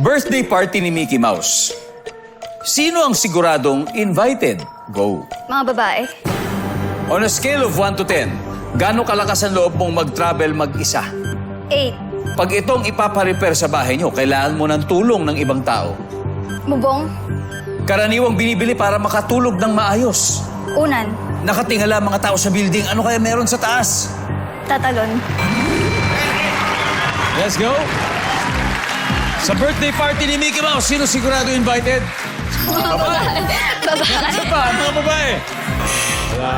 Birthday party ni Mickey Mouse. Sino ang siguradong invited? Go. Mga babae. On a scale of 1 to 10, gaano kalakas ang loob mong mag-travel mag-isa? Eight. Pag itong ipaparepair sa bahay nyo, kailangan mo ng tulong ng ibang tao. Bubong. Karaniwang binibili para makatulog ng maayos. Unan. Nakatingala mga tao sa building, ano kaya meron sa taas? Tatalon. Let's go! Sa birthday party ni Mickey Mouse, sino sigurado invited? Babae! Babae. Isa pa, mga babae! Wala.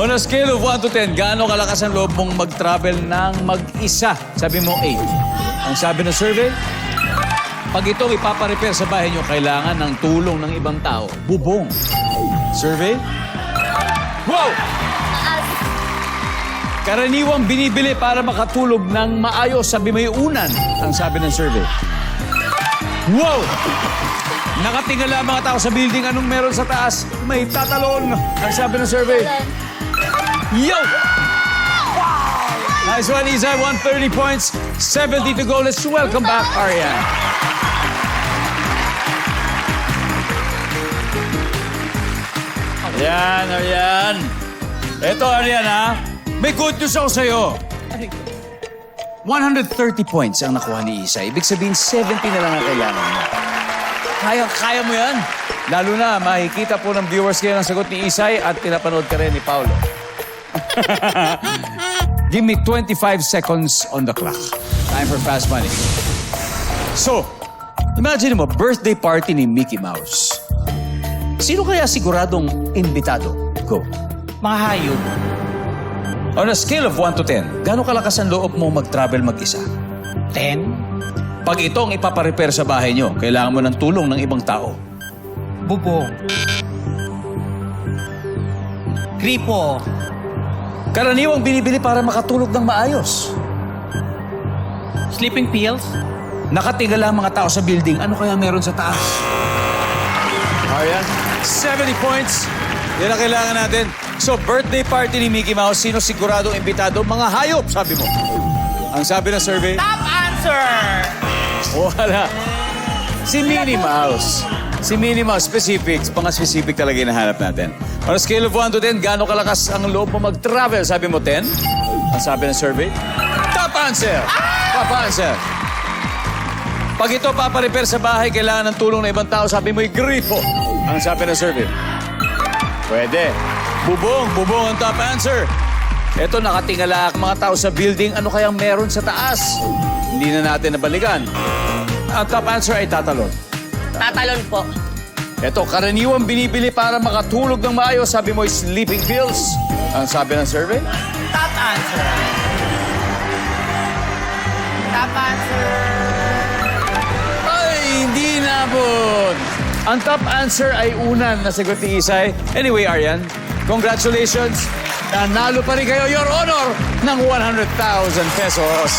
On a scale of 1 to 10, gaano kalakas ang loob mong mag-travel ng mag-isa? Sabi mo 8. Ang sabi ng survey, pag itong ipaparepair sa bahay nyo, kailangan ng tulong ng ibang tao. Bubong. Survey? Wow! Karaniwang binibili para makatulog ng maayos, sabi may unan, ang sabi ng survey. Wow! Nakatingala ang mga tao sa building, anong meron sa taas? May tatalon, ang sabi ng survey. Yo! Nice one, Isa. 130 points, 70 to go. Let's welcome back, Ariane. Ayan, Ariane. Ito, Ariane, ha? May good news ako sa'yo. 130 points ang nakuha ni Isa. Ibig sabihin, 70 na lang ang kailangan mo. Kaya, kaya mo yan. Lalo na, makikita po ng viewers kayo ng sagot ni Isay at pinapanood ka rin ni Paolo. Give me 25 seconds on the clock. Time for fast money. So, imagine mo, birthday party ni Mickey Mouse. Sino kaya siguradong imbitado? Go. Mga hayop. On a scale of 1 to 10, gano'ng kalakas ang loob mo mag-travel mag-isa? Ten. Pag itong ipaparepair sa bahay nyo, kailangan mo ng tulong ng ibang tao. Bubong. Gripo. Karaniwang binibili para makatulog ng maayos. Sleeping pills. Nakatingala ang mga tao sa building, ano kaya meron sa taas? Ayan. 70 points. Yan ang kailangan natin. So, birthday party ni Mickey Mouse, sino siguradong imbitado? Mga hayop, sabi mo. Ang sabi ng survey, Top answer! wala. Si Minnie Mouse. Si Minnie Mouse, specific talaga yung nahanap natin. On a scale of 1 to 10, gaano kalakas ang loob mo mag-travel? Sabi mo 10? Ang sabi ng survey? Top answer! Top answer! Pag ito paparepair sa bahay, kailangan ng tulong ng ibang tao. Sabi mo'y gripo. Ang sabi ng survey. Pwede. Bubong, bubong ang top answer. Ito, nakatingala ang mga tao sa building. Ano kayang meron sa taas? Hindi na natin nabalikan. Ang top answer ay tatalon. Tatalon po. Ito, karaniwang binibili para makatulog ng maayos. Sabi mo, sleeping pills. Ang sabi ng survey? Top answer. Top answer. Ay, hindi nabot. Ang top answer ay unan na sagot ni Isay. Anyway, Aryan, congratulations. Nanalo pa rin kayo, Your Honor, ng 100,000 pesos.